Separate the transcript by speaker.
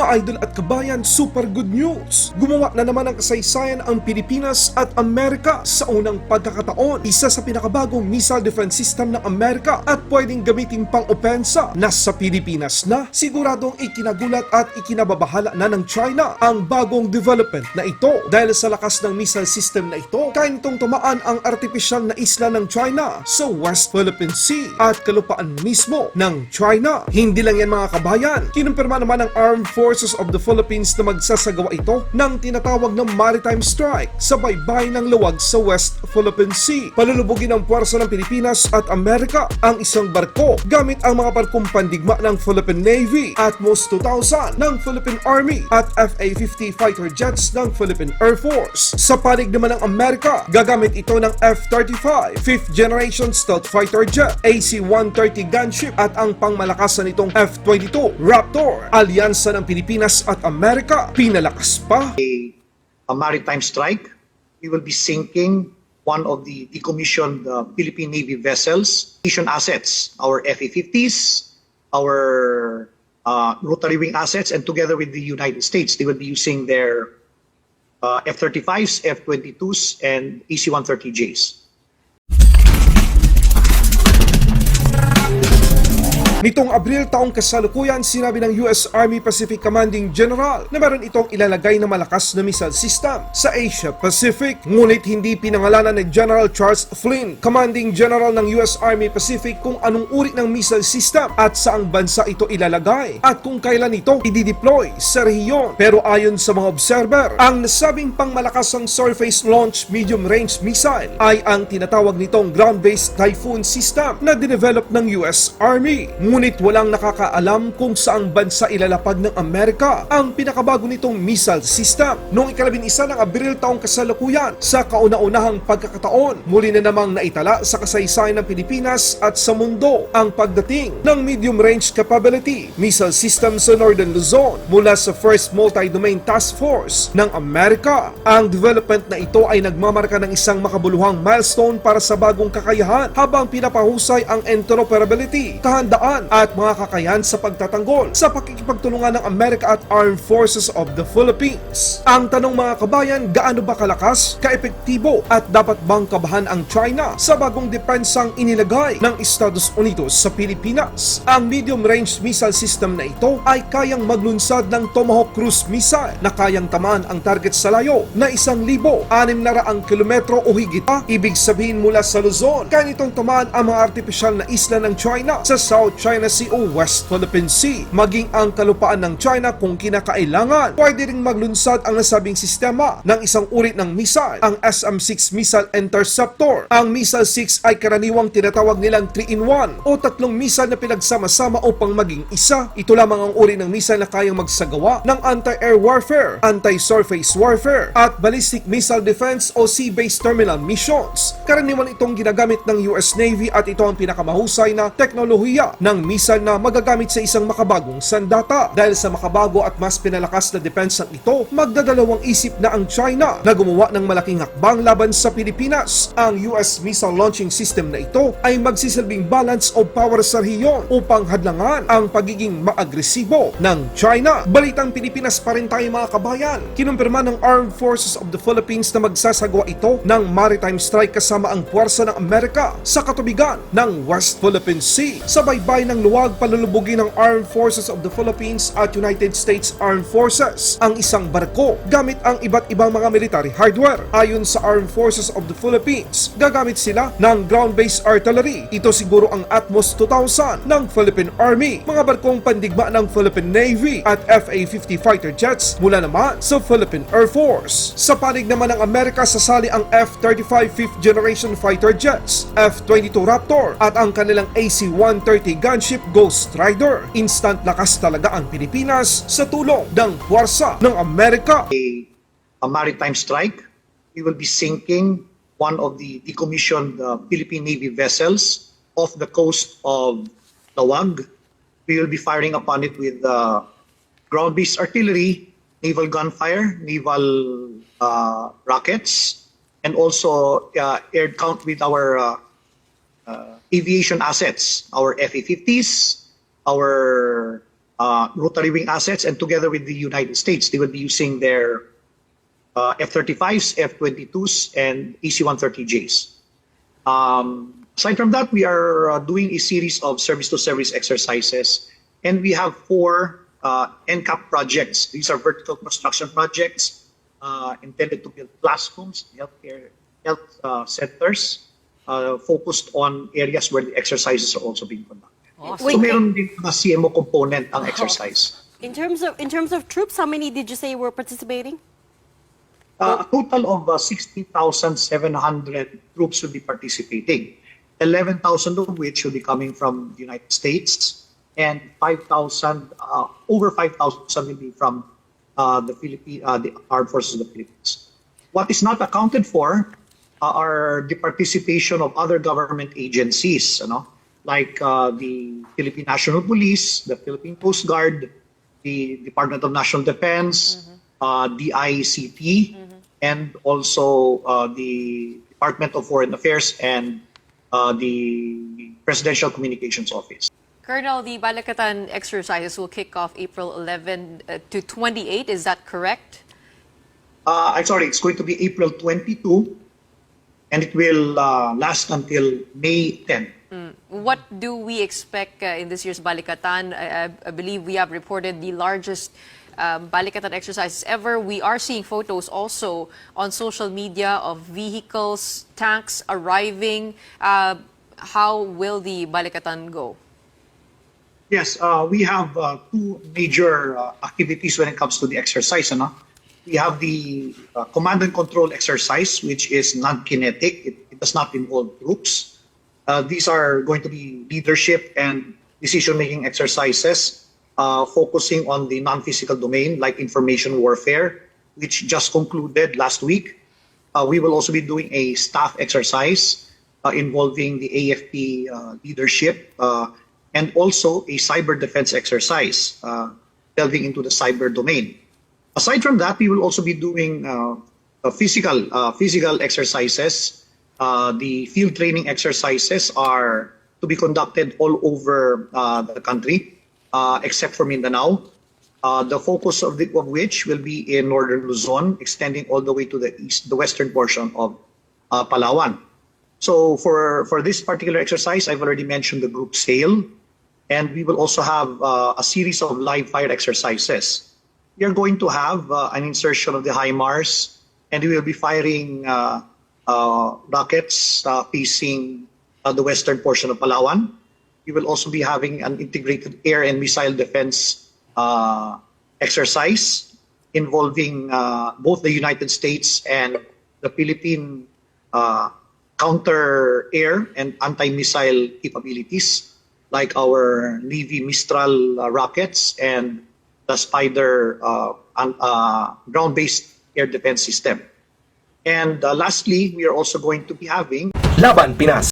Speaker 1: Mga idol at kabayan, super good news! Gumawa na naman ng kasaysayan ang Pilipinas at Amerika sa unang pagkakataon. Isa sa pinakabagong missile defense system ng Amerika at pwedeng gamitin pang opensa nasa Pilipinas na. Siguradong ikinagulat at ikinababahala na ng China ang bagong development na ito. Dahil sa lakas ng missile system na ito, kaya nitong tumaan ang artificial na isla ng China sa West Philippine Sea at kalupaan mismo ng China. Hindi lang yan mga kabayan, kinumpirma naman ng Armed Forces of the Philippines na magsasagawa ito ng tinatawag na maritime strike sa baybay ng luwag sa West Philippine Sea. Palulubugin ng puwersa ng Pilipinas at Amerika ang isang barko gamit ang mga barkong pandigma ng Philippine Navy at MOS 2000 ng Philippine Army at FA-50 fighter jets ng Philippine Air Force. Sa panig naman ng Amerika, gagamit ito ng F-35, 5th generation stealth fighter jet, AC-130 gunship at ang pangmalakasan nitong F-22 Raptor. Alyansa ng Pilipinas at Amerika, pinalakas pa.
Speaker 2: a maritime strike. We will be sinking one of the decommissioned uh, Philippine Navy vessels, mission assets, our FA-50s, our uh, rotary wing assets, and together with the United States, they will be using their uh, F-35s, F-22s, and AC-130Js.
Speaker 1: Nitong Abril taong kasalukuyan, sinabi ng US Army Pacific Commanding General na meron itong ilalagay na malakas na missile system sa Asia Pacific. Ngunit hindi pinangalanan ni General Charles Flynn, Commanding General ng US Army Pacific kung anong uri ng missile system at saang bansa ito ilalagay at kung kailan ito i-deploy sa rehiyon. Pero ayon sa mga observer, ang nasabing pangmalakasang surface launch medium range missile ay ang tinatawag nitong ground-based Typhoon system na dinevelop ng US Army. Ngunit walang nakakaalam kung saang bansa ilalapag ng Amerika ang pinakabago nitong missile system. Noong ikalabing isa ng Abril taong kasalukuyan, sa kauna-unahang pagkakataon, muli na namang naitala sa kasaysayan ng Pilipinas at sa mundo ang pagdating ng medium range capability missile system sa Northern Luzon mula sa First Multi-Domain Task Force ng Amerika. Ang development na ito ay nagmamarka ng isang makabuluhang milestone para sa bagong kakayahan habang pinapahusay ang interoperability, kahandaan at mga kakayahan sa pagtatanggol sa pakikipagtulungan ng Amerika at Armed Forces of the Philippines. Ang tanong mga kabayan, gaano ba kalakas, kaepektibo at dapat bang kabahan ang China sa bagong depensang inilagay ng Estados Unidos sa Pilipinas? Ang medium-range missile system na ito ay kayang maglunsad ng Tomahawk cruise missile na kayang tamaan ang target sa layo na isang libo, anim na raang kilometro o higit pa. Ibig sabihin mula sa Luzon, kaya nitong tamaan ang mga artificial na isla ng China sa South China Sea o West Philippine Sea. Maging ang kalupaan ng China kung kinakailangan. Pwede ring maglunsad ang nasabing sistema ng isang uri ng missile, ang SM-6 Missile Interceptor. Ang Missile 6 ay karaniwang tinatawag nilang 3-in-1 o tatlong missile na pinagsama-sama upang maging isa. Ito lamang ang uri ng missile na kayang magsagawa ng anti-air warfare, anti-surface warfare, at ballistic missile defense o sea-based terminal missions. Karaniwan itong ginagamit ng US Navy at ito ang pinakamahusay na teknolohiya ng missile na magagamit sa isang makabagong sandata. Dahil sa makabago at mas pinalakas na depensang ito, magdadalawang isip na ang China na gumawa ng malaking hakbang laban sa Pilipinas. Ang US missile launching system na ito ay magsisilbing balance of power sa rehiyon upang hadlangan ang pagiging maagresibo ng China. Balitang Pilipinas pa rin tayo mga kabayan. Kinumpirma ng Armed Forces of the Philippines na magsasagawa ito ng maritime strike kasama ang puwersa ng Amerika sa katubigan ng West Philippine Sea. Sa baybay ng luwag palulubugin ng Armed Forces of the Philippines at United States Armed Forces ang isang barko gamit ang iba't ibang mga military hardware. Ayon sa Armed Forces of the Philippines, gagamit sila ng ground-based artillery. Ito siguro ang Atmos 2000 ng Philippine Army, mga barkong pandigma ng Philippine Navy at FA-50 fighter jets mula naman sa Philippine Air Force. Sa panig naman ng Amerika sasali ang F-35 5th generation fighter jets, F-22 Raptor at ang kanilang AC-130 gunship Ghost Rider. Instant lakas talaga ang Pilipinas sa tulong ng puwersa ng Amerika.
Speaker 2: a maritime strike. We will be sinking one of the decommissioned uh, Philippine Navy vessels off the coast of Tawag. We will be firing upon it with uh, ground-based artillery, naval gunfire, naval uh, rockets, and also uh, air count with our uh, aviation assets, our FA-50s, our uh, rotary wing assets, and together with the United States, they will be using their uh, F-35s, F-22s, and AC-130Js. Um, aside from that, we are uh, doing a series of service-to-service exercises, and we have four uh, NCAP projects. These are vertical construction projects uh, intended to build classrooms, healthcare, health uh, centers, uh, focused on areas where the exercises are also being conducted. So
Speaker 3: Wait,
Speaker 2: meron din mga CMO component ang exercise.
Speaker 3: in terms of in terms of troops, how many did you say were participating?
Speaker 2: Uh, a total of uh, 60,700 troops will be participating. 11,000 of which will be coming from the United States, and 5,000, uh, over 5,000 will be from uh, the Philippine, uh, the Armed Forces of the Philippines. What is not accounted for are the participation of other government agencies, you know, like uh, the Philippine National Police, the Philippine Coast Guard, the Department of National Defense, uh, the ICT, and also uh, the Department of Foreign Affairs and uh, the Presidential Communications Office.
Speaker 4: Colonel, the Balikatan exercises will kick off April 11 uh, to 28. Is that correct?
Speaker 2: Uh, I'm sorry, it's going to be April 22, and it will uh, last until May 10.
Speaker 4: What do we expect uh, in this year's Balikatan? I, I- I believe we have reported the largest um, Balikatan exercises ever. We are seeing photos also on social media of vehicles, tanks arriving. Uh, how will the Balikatan go?
Speaker 2: Yes, uh, we have uh, two major uh, activities when it comes to the exercise. Ano? We have the uh, command and control exercise, which is non-kinetic. It, it does not involve troops. Uh, these are going to be leadership and decision-making exercises uh, focusing on the non-physical domain, like information warfare, which just concluded last week. Uh, we will also be doing a staff exercise uh, involving the AFP uh, leadership and also a cyber defense exercise delving into the cyber domain. Aside from that, we will also be doing uh, physical uh, physical exercises. Uh, the field training exercises are to be conducted all over the country, except for Mindanao. Uh, the focus of, the, of which will be in northern Luzon, extending all the way to the east, the western portion of uh, Palawan. So for for this particular exercise, I've already mentioned the group sail, and we will also have uh, a series of live fire exercises. Are going to have uh, an insertion of the HIMARS, and we will be firing uh, uh, rockets uh, facing uh, the western portion of Palawan. We will also be having an integrated air and missile defense uh, exercise involving both the United States and the Philippine counter air and anti-missile capabilities like our Navy Mistral rockets and the Spider uh, uh, ground-based air defense system. And uh, lastly, we are also going to be having
Speaker 5: Laban Pinas.